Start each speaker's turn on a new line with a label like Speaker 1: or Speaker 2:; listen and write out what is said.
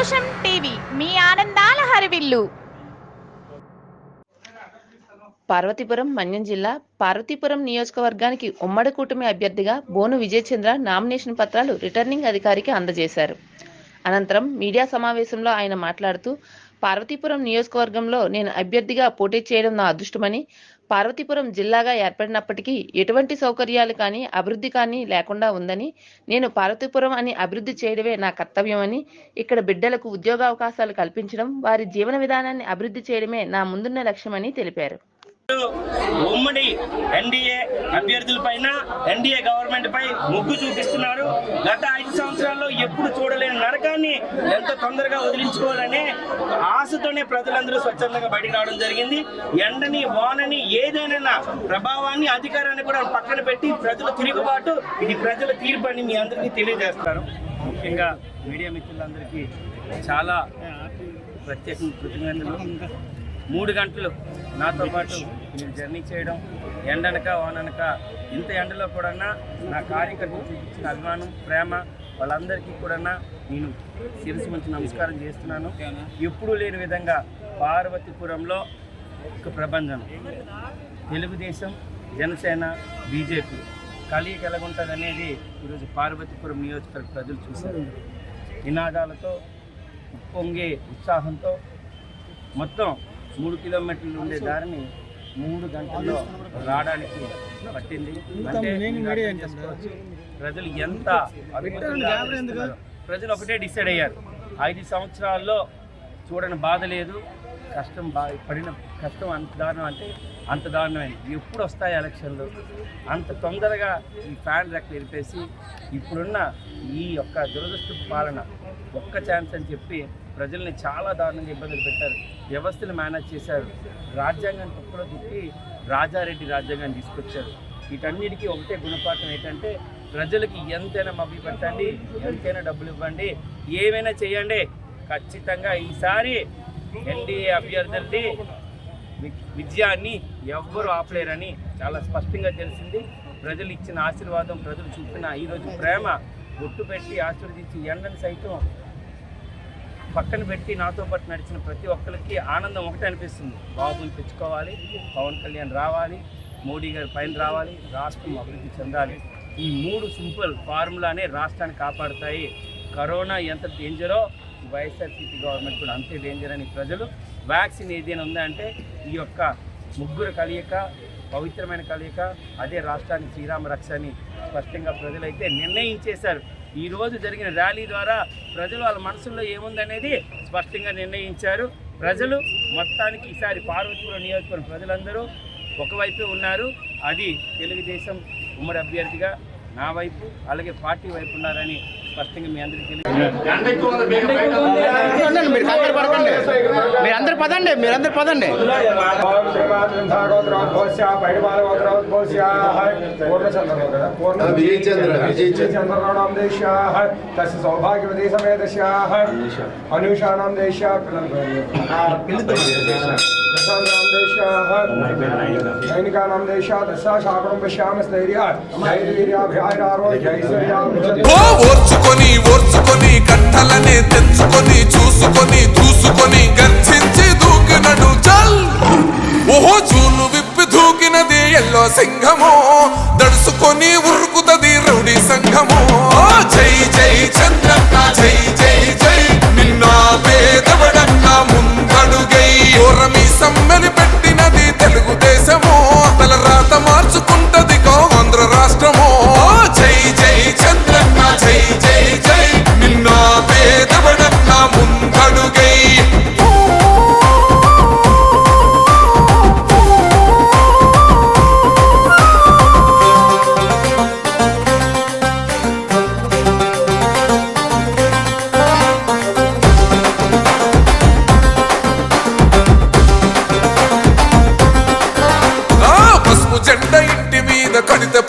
Speaker 1: సంతోషం టీవీ మీ ఆనందాల హరివిల్లు పార్వతీపురం మన్యం జిల్లా పార్వతీపురం నియోజకవర్గానికి ఉమ్మడి కూటమి అభ్యర్థిగా బోను విజయచంద్ర నామినేషన్ పత్రాలు రిటర్నింగ్ అధికారికి అందజేశారు. అనంతరం మీడియా సమావేశంలో ఆయన మాట్లాడుతూ పార్వతీపురం నియోజకవర్గంలో నేను అభ్యర్థిగా పోటీ చేయడం నా అదృష్టమని పార్వతీపురం జిల్లాగా ఏర్పడినప్పటికీ ఎటువంటి సౌకర్యాలు కానీ అభివృద్ధి కానీ లేకుండా ఉందని నేను పార్వతీపురం అని అభివృద్ధి చేయడమే నా కర్తవ్యమని ఇక్కడ బిడ్డలకు ఉద్యోగావకాశాలు కల్పించడం వారి జీవన విధానాన్ని అభివృద్ధి చేయడమే నా ముందున్న లక్ష్యమని తెలిపారు.
Speaker 2: ఉమ్మడి ఎన్డీఏ అభ్యర్థుల పైన ఎన్డీఏ గవర్నమెంట్ పై ముగ్గు చూపిస్తున్నారు. గత ఐదు సంవత్సరాల్లో ఎప్పుడు చూడలేని నరకాన్ని ఎంత తొందరగా వదిలించుకోవాలనే ఆశతోనే ప్రజలందరూ స్వచ్ఛందంగా బయటకు రావడం జరిగింది. ఎండని వానని ఏదైనా ప్రభావాన్ని అధికారాన్ని కూడా పక్కన పెట్టి ప్రజల తిరుగుబాటు ఇది ప్రజల తీర్పు అని మీ అందరికీ తెలియజేస్తారు ముఖ్యంగా మీడియా మిత్రులందరికీ చాలా ప్రత్యేకంగా కృతజ్ఞతలు. మూడు గంటలు నాతో పాటు మీరు జర్నీ చేయడం ఎండనక వాననక ఇంత ఎండలో కూడా నా కార్యకర్తలు చూపించిన అభిమానం ప్రేమ వాళ్ళందరికీ కూడా నేను శిరసు మంచి నమస్కారం చేస్తున్నాను. ఎప్పుడూ లేని విధంగా పార్వతీపురంలో ఒక ప్రబంధం తెలుగుదేశం జనసేన బీజేపీ కలియక ఎలాగుంటుంది అనేది ఈరోజు పార్వతీపురం నియోజకవర్గ ప్రజలు చూశారు. నినాదాలతో పొంగే ఉత్సాహంతో మొత్తం మూడు కిలోమీటర్లు ఉండే దారిని మూడు గంటల్లో రావడానికి పట్టింది. అంటే. ప్రజలు ఎంత. ప్రజలు ఒకటే డిసైడ్ అయ్యారు. ఐదు సంవత్సరాల్లో చూడని బాధ లేదు. కష్టం బాగా పడిన కష్టం అంత దారుణం అంటే అంత దారుణమైంది. ఎప్పుడు వస్తాయి ఎలక్షన్లు? అంత తొందరగా ఈ ఫ్యాన్ రెక్క విరిపేసి ఇప్పుడున్న ఈ యొక్క దురదృష్ట పాలన ఒక్క ఛాన్స్ అని చెప్పి ప్రజల్ని చాలా దారుణంగా ఇబ్బందులు పెట్టారు. వ్యవస్థను మేనేజ్ చేశారు. రాజ్యాంగాన్ని తప్పులో తిప్పి రాజారెడ్డి రాజ్యాంగాన్ని తీసుకొచ్చారు. వీటన్నిటికీ ఒకటే గుణపాఠం ఏంటంటే ప్రజలకి ఎంతైనా మభ్య పెట్టండి ఎంతైనా డబ్బులు ఇవ్వండి ఏమైనా చేయండి. ఖచ్చితంగా ఈసారి ఎన్డీఏ అభ్యర్థులది విజయాన్ని ఎవ్వరూ ఆపలేరని చాలా స్పష్టంగా తెలిసింది. ప్రజలు ఇచ్చిన ఆశీర్వాదం ప్రజలు చూపిన ఈరోజు ప్రేమ గుట్టు పెట్టి ఆశీర్వదించి ఎండను సైతం పక్కన పెట్టి నాతో పాటు నడిచిన ప్రతి ఒక్కరికి ఆనందం ఒకటే అనిపిస్తుంది. బాబుని తెచ్చుకోవాలి పవన్ కళ్యాణ్ రావాలి మోడీ గారి పైన రావాలి రాష్ట్రం అభివృద్ధి చెందాలి. ఈ మూడు సింపుల్ ఫార్ములానే రాష్ట్రాన్ని కాపాడుతాయి. కరోనా ఎంత డేంజరో వైఎస్ఆర్సీపీ గవర్నమెంట్ కూడా అంతే డేంజర్ అని ప్రజలు. వ్యాక్సిన్ ఏదైనా ఉందా అంటే ఈ యొక్క ముగ్గురు కలియక పవిత్రమైన కలయిక అదే రాష్ట్రానికి శ్రీరామ రక్ష అని స్పష్టంగా ప్రజలైతే నిర్ణయించేశారు. ఈరోజు జరిగిన ర్యాలీ ద్వారా ప్రజలు వాళ్ళ మనసులో ఏముందనేది స్పష్టంగా నిర్ణయించారు. ప్రజలు మొత్తానికి ఈసారి పార్వతీపురం నియోజకవర్గం ప్రజలందరూ ఒకవైపే ఉన్నారు. అది తెలుగుదేశం ఉమ్మడి అభ్యర్థిగా నా వైపు అలాగే పార్టీ వైపు ఉన్నారని స్పష్టంగా మీ అందరికీ
Speaker 3: మీరు కంగారు పడకండి మీరందరు పదండి. మీరందరు పదండి.
Speaker 4: సౌభాగ్యవతి సమేతస్యాः అనూషానాం దేశ్యా దేశ్యాः సైనికానాం దేశ్యా దశా శాపనం పశ్యామి స్థైర్యాత్
Speaker 5: ఓర్చుకొని ఓర్చుకొని కట్టలనే తెచ్చుకొని చూసుకొని దూసుకొని గర్జించి దూకినడు చల్ ఓహో చూలు విప్పి దూకినది ఎల్లో సింహము దడుసుకొని ఉరుకుతది రౌడీ సంఘము. జై జై